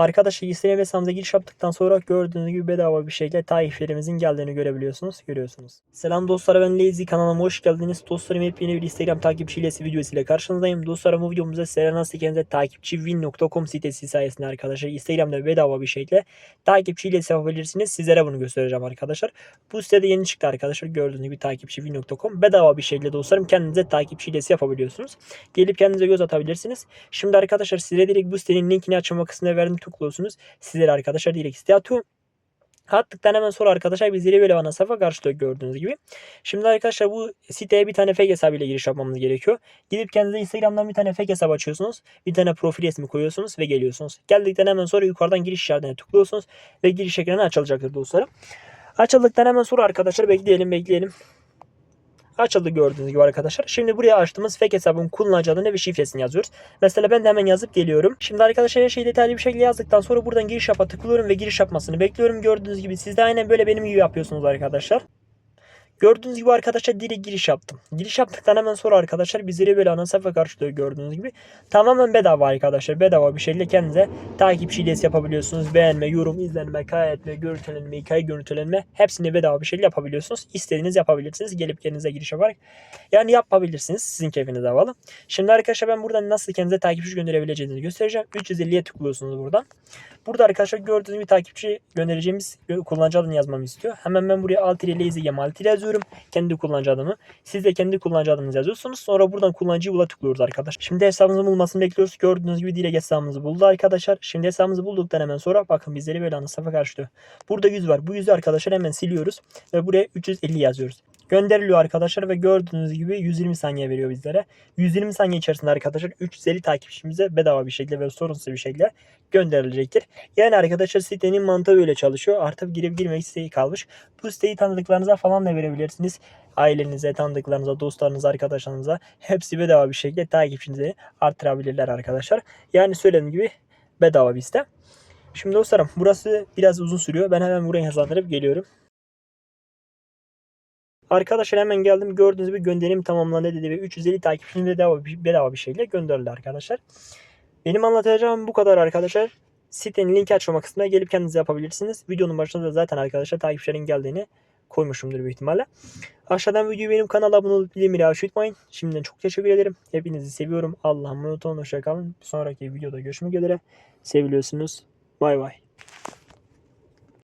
Arkadaşlar Instagram hesabımıza giriş yaptıktan sonra gördüğünüz gibi bedava bir şekilde takipçilerimizin geldiğini görebiliyorsunuz. Görüyorsunuz. Selam dostlar ben Lazy kanalıma hoş geldiniz. Dostlarım hep yeni bir Instagram takipçi hilesi videosu ile karşınızdayım. Dostlarım bu videomuzda sizlere nasıl kendinize takipçi.win.com sitesi sayesinde arkadaşlar Instagram'da bedava bir şekilde takipçi hilesi yapabilirsiniz. Sizlere bunu göstereceğim arkadaşlar. Bu sitede yeni çıktı arkadaşlar. Gördüğünüz gibi takipçi.win.com bedava bir şekilde dostlarım kendinize takipçi hilesi yapabiliyorsunuz. Gelip kendinize göz atabilirsiniz. Şimdi arkadaşlar size direkt bu sitenin linkini açma kısmına verdim tıklıyorsunuz. Sizlere arkadaşlar direkt site atıyorum. Attıktan hemen sonra arkadaşlar bizleri böyle bana sayfa karşılıyor gördüğünüz gibi. Şimdi arkadaşlar bu siteye bir tane fake hesabıyla giriş yapmamız gerekiyor. Gidip kendinize Instagram'dan bir tane fake hesap açıyorsunuz. Bir tane profil resmi koyuyorsunuz ve geliyorsunuz. Geldikten hemen sonra yukarıdan giriş işaretine tıklıyorsunuz. Ve giriş ekranı açılacaktır dostlarım. Açıldıktan hemen sonra arkadaşlar bekleyelim bekleyelim. Açıldı gördüğünüz gibi arkadaşlar. Şimdi buraya açtığımız fake hesabın kullanıcı adını ve şifresini yazıyoruz. Mesela ben de hemen yazıp geliyorum. Şimdi arkadaşlar her şeyi detaylı bir şekilde yazdıktan sonra buradan giriş yapa tıklıyorum ve giriş yapmasını bekliyorum. Gördüğünüz gibi siz de aynen böyle benim gibi yapıyorsunuz arkadaşlar. Gördüğünüz gibi arkadaşlar direkt giriş yaptım. Giriş yaptıktan hemen sonra arkadaşlar bizleri böyle ana sayfa karşılıyor gördüğünüz gibi. Tamamen bedava arkadaşlar. Bedava bir şekilde kendinize takipçi hilesi yapabiliyorsunuz. Beğenme, yorum, izlenme, kaydetme, görüntülenme, hikaye görüntülenme hepsini bedava bir şekilde yapabiliyorsunuz. İstediğiniz yapabilirsiniz. Gelip kendinize giriş yaparak. Yani yapabilirsiniz. Sizin keyfinize bağlı. Şimdi arkadaşlar ben buradan nasıl kendinize takipçi gönderebileceğinizi göstereceğim. 350'ye tıklıyorsunuz buradan. Burada arkadaşlar gördüğünüz gibi takipçi göndereceğimiz kullanıcı adını yazmamı istiyor. Hemen ben buraya alt ile lazy gem alt ile yazıyorum. Kendi kullanıcı adımı. Siz de kendi kullanıcı adınızı yazıyorsunuz. Sonra buradan kullanıcıyı bula tıklıyoruz arkadaşlar. Şimdi hesabımızın bulmasını bekliyoruz. Gördüğünüz gibi direkt hesabımızı buldu arkadaşlar. Şimdi hesabımızı bulduktan hemen sonra bakın bizleri böyle ana sayfa karşılıyor. Burada 100 var. Bu 100'ü arkadaşlar hemen siliyoruz. Ve buraya 350 yazıyoruz gönderiliyor arkadaşlar ve gördüğünüz gibi 120 saniye veriyor bizlere. 120 saniye içerisinde arkadaşlar 350 takipçimize bedava bir şekilde ve sorunsuz bir şekilde gönderilecektir. Yani arkadaşlar sitenin mantığı böyle çalışıyor. Artık girip girmek isteği kalmış. Bu siteyi tanıdıklarınıza falan da verebilirsiniz. Ailenize, tanıdıklarınıza, dostlarınıza, arkadaşlarınıza hepsi bedava bir şekilde takipçinizi arttırabilirler arkadaşlar. Yani söylediğim gibi bedava bir site. Şimdi dostlarım burası biraz uzun sürüyor. Ben hemen buraya hızlandırıp geliyorum. Arkadaşlar hemen geldim. Gördüğünüz gibi gönderim tamamlandı dedi ve 350 takipçinin bedava, bedava bir şeyle gönderildi arkadaşlar. Benim anlatacağım bu kadar arkadaşlar. Sitenin linki açma kısmına gelip kendiniz yapabilirsiniz. Videonun başında da zaten arkadaşlar takipçilerin geldiğini koymuşumdur büyük ihtimalle. Aşağıdan videoyu benim kanala abone olup bildirimleri açmayın. Şimdiden çok teşekkür ederim. Hepinizi seviyorum. Allah'a emanet olun. Hoşçakalın. Bir sonraki videoda görüşmek üzere. Seviliyorsunuz. Bay bay.